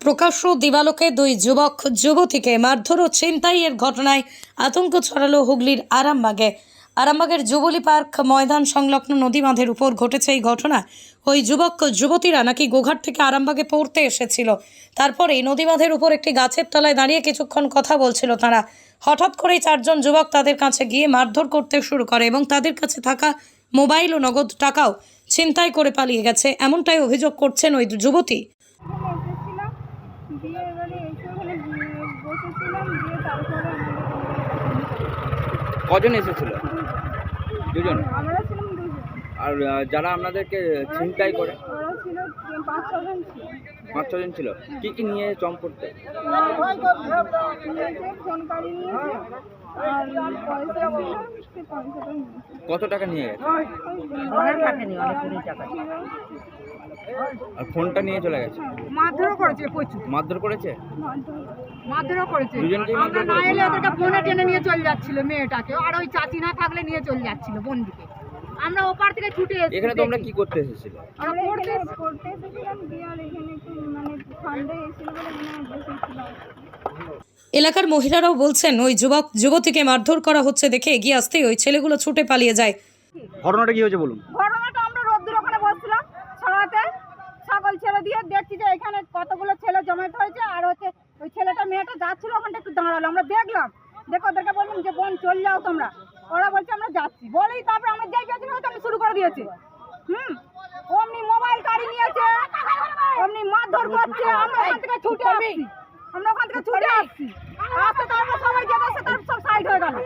প্রকাশ্য দিবালোকে দুই যুবক, যুবতীকে মারধর ও ছিনতাইয়ের ঘটনায় আতঙ্ক ছড়ালো হুগলির আরামবাগে। আরামবাগের যুবলী পার্ক ময়দান সংলগ্ন নদী বাঁধের উপর ঘটেছে এই ঘটনা। ওই যুবক, যুবতীরা নাকি গোঘাট থেকে আরামবাগে পড়তে এসেছিল। তারপরে নদী বাঁধের উপর একটি গাছের তলায় দাঁড়িয়ে কিছুক্ষণ কথা বলছিল তারা। হঠাৎ করেই চারজন যুবক তাদের কাছে গিয়ে মারধর করতে শুরু করে এবং তাদের কাছে থাকা মোবাইল ও নগদ টাকাও ছিনতাই করে পালিয়ে গেছে, এমনটাই অভিযোগ করছেন ওই যুবতী। দিয়ে এবারে এসে ওখানে বসেছিলাম দিয়ে তারপরে কজন এসেছিল? দুজন? আমরা ছিলাম দুজন। আর যারা আপনাদেরকে ছিনতাই করে? ওরা ছিল পাঁচ ছজন ছিল। পাঁচ ছজন ছিল। কি কি নিয়ে চম করতে ফোন কাড়ি নিয়েছে আর পয়সা ছিল সে পয়সাটা নিয়েছে কত টাকা নিয়ে গেছে? অনেক থাকেনি অনেক টাকা আর ফোনটা নিয়ে চলে গেছে। মারধরও করেছে প্রচুর। মারধর করেছে? মারধরও করেছে। আমরা না এলে ওদেরকে ফোনে টেনে নিয়ে চলে যাচ্ছিল মেয়েটাকে। আর ওই চাচি না থাকলে নিয়ে চলে যাচ্ছিল বন্দিকে। আমরা ওপার থেকে ছুটে এসেছি এখানে তোমরা কি করতে এসেছিলে আমরা পড়তে পড়তে এসেছিলাম দিয়ে আর এখানে একটু মানে ঠান্ডা এসেছিল বলে মনে হয় এলাকার মহিলারাও বলছেন ওই যুবক যুবতীকে মারধর করা হচ্ছে দেখে এগিয়ে আসতেই ওই ছেলেগুলো ছুটে পালিয়ে যায়। ঘটনাটা কি হয়েছে বলুন ঘটনাটা আমরা রোদ্দুর ওখানে বসছিলাম ছাড়াতে ছেড়ে দিয়ে দেখছি যে এখানে কতগুলো ছেলে জমায়েত হয়েছে আর হচ্ছে ওই ছেলেটা মেয়েটা যাচ্ছিল ওখানটা একটু দাঁড়াল। আমরা দেখলাম দেখো ওদেরকে বললাম যে বোন চল যাও তোমরা। ওরা বলছে আমরা যাচ্ছি। বলেই তারপরে আমরা যাই পেয়েছি না আমি শুরু করে দিয়েছি। হুম? অমনি মোবাইল কাড়ি নিয়েছে অমনি মারধর করছে আমরা ওখান থেকে ছুটে আসছি। আমরা ওখান থেকে ছুটে আসছি। আসতে তারপর সবাই যেতে আসতে তারপর সব সাইড হয়ে গেল।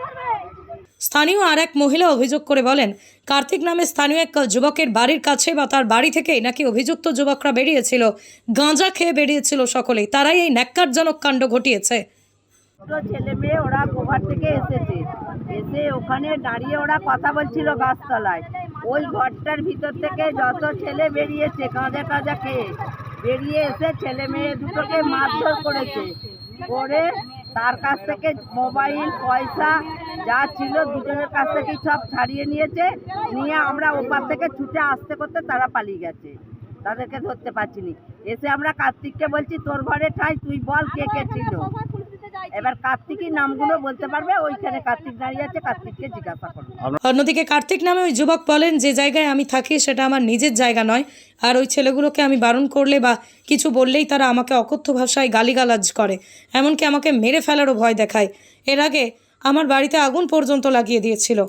স্থানীয় আর এক মহিলা অভিযোগ করে বলেন, কার্তিক নামে স্থানীয় এক যুবকের বাড়ির কাছে বা তার বাড়ি থেকেই নাকি অভিযুক্ত যুবকরা বেরিয়েছিল, গাঁজা খেয়ে বেরিয়েছিল সকলেই, তারাই এই ন্যাক্কারজনক কাণ্ড ঘটিয়েছে। ছেলে মেয়ে, ওরা গোঘাট থেকে এসেছে। এসে ওখানে দাঁড়িয়ে ওরা কথা বলছিল গাছতলায়। ওই ঘরটার ভিতর থেকে যত ছেলে বেরিয়েছে কাঁজা কাঁজা খেয়ে, বেরিয়ে এসে ছেলে মেয়ে দুটোকে মারধর করেছে। করে তার কাছ থেকে মোবাইল, পয়সা, যা ছিল দুজনের কাছ থেকেই সব ছাড়িয়ে নিয়েছে। নিয়ে আমরা ওপার থেকে ছুটে আসতে করতে তারা পালিয়ে গেছে। তাদেরকে ধরতে পারছিনি এসে আমরা কার্তিককে বলছি, তোর ঘরে ঠাই, তুই বল কে কে ছিল? এবার কার্তিকই নামগুলো বলতে পারবে ওইখানে কার্তিক দাঁড়িয়ে আছে কার্তিককে জিজ্ঞাসা করবে। অন্যদিকে কার্তিক নামে ওই যুবক বলেন যে জায়গায় আমি থাকি সেটা আমার নিজের জায়গা নয় আর ওই ছেলেগুলোকে আমি বারণ করলে বা কিছু বললেই তারা আমাকে অকথ্য ভাষায় গালিগালাজ করে এমনকি আমাকে মেরে ফেলারও ভয় দেখায়। এর আগে আমার বাড়িতে আগুন পর্যন্ত লাগিয়ে দিয়েছিল।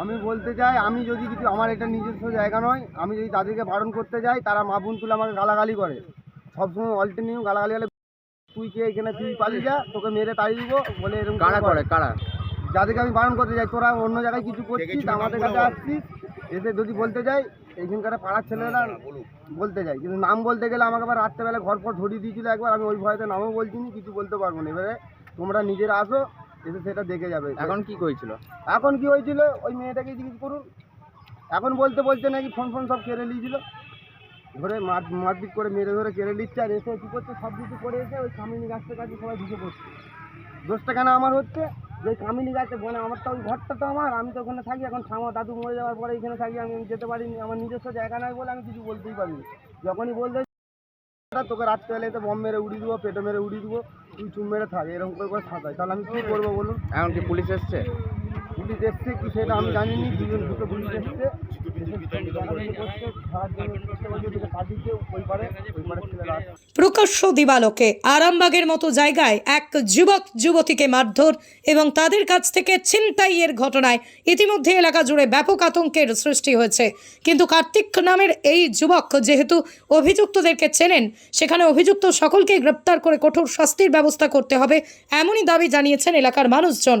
আমি বলতে চাই আমি যদি কিছু আমার এটা নিজস্ব জায়গা নয় আমি যদি তাদেরকে বারণ করতে যাই তারা মা বোন তুলে আমাকে গালাগালি করে। সবসময় অল্টারনেটিভ গালাগালি গেলে তুই কে এখানে তুই পালিয়ে যা তোকে মেরে তাড়িয়ে দিব বলে এরকম কারা করে কারা যাদেরকে আমি বারণ করতে যাই তোরা অন্য জায়গায় কিছু করছিস আমাদের কাছে আসছিস এসে যদি বলতে যাই এইখানকার পাড়ার ছেলেরা বলতে যাই কিন্তু নাম বলতে গেলে আমাকে আবার রাত্রেবেলা ঘর পর ধরিয়ে দিয়েছিল একবার আমি ওই ভয়তে নামও বলছি না, কিছু বলতে পারব না। এবারে তোমরা নিজেরা আসো এসে সেটা দেখে যাবে। এখন কি করেছিল এখন কি হয়েছিল? ওই মেয়েটাকে জিজ্ঞেস করুন। এখন বলতে বলতে নাকি ফোন ফোন সব কেড়ে নিয়েছিল। ধরে মার মারপিট করে মেরে ধরে কেড়ে নিচ্ছে আর এসে কী করছে? সব কিছু করে এসে ওই কামিনী গাছটার কাছে সবাই ঢুকে পড়ছে। দোষটা কেন আমার হচ্ছে? যে কামিনী গাছে বনে, আমার তো ওই ঘরটা তো আমার, আমি তো ওখানে থাকি, এখন ঠামা দাদু মরে যাওয়ার পরে এখানে থাকি, আমি যেতে পারিনি, আমার নিজস্ব জায়গা নাই বলে আমি কিছু বলতেই পারিনি। যখনই বলতে তোকে রাত্রেবেলা তো বম মেরে উড়িয়ে দেবো, পেটে মেরে উড়িয়ে দেবো, তুই চুম মেরে থাক, এরকম করে করে সাঁতাই তাহলে আমি কী করব বলুন? এখন কি পুলিশ এসছে? কি সেটা আমি জানিনি, দুজন দুটো। প্রকাশ্য দিবালোকে আরামবাগের মতো জায়গায় এক যুবক যুবতীকে মারধর এবং তাদের কাছ থেকে ছিনতাইয়ের ঘটনায় ইতিমধ্যে এলাকা জুড়ে ব্যাপক আতঙ্কের সৃষ্টি হয়েছে কিন্তু কার্তিক নামের এই যুবক যেহেতু অভিযুক্তদেরকে চেনেন, সেখানে অভিযুক্ত সকলকে গ্রেপ্তার করে কঠোর শাস্তির ব্যবস্থা করতে হবে, এমনই দাবি জানিয়েছেন এলাকার মানুষজন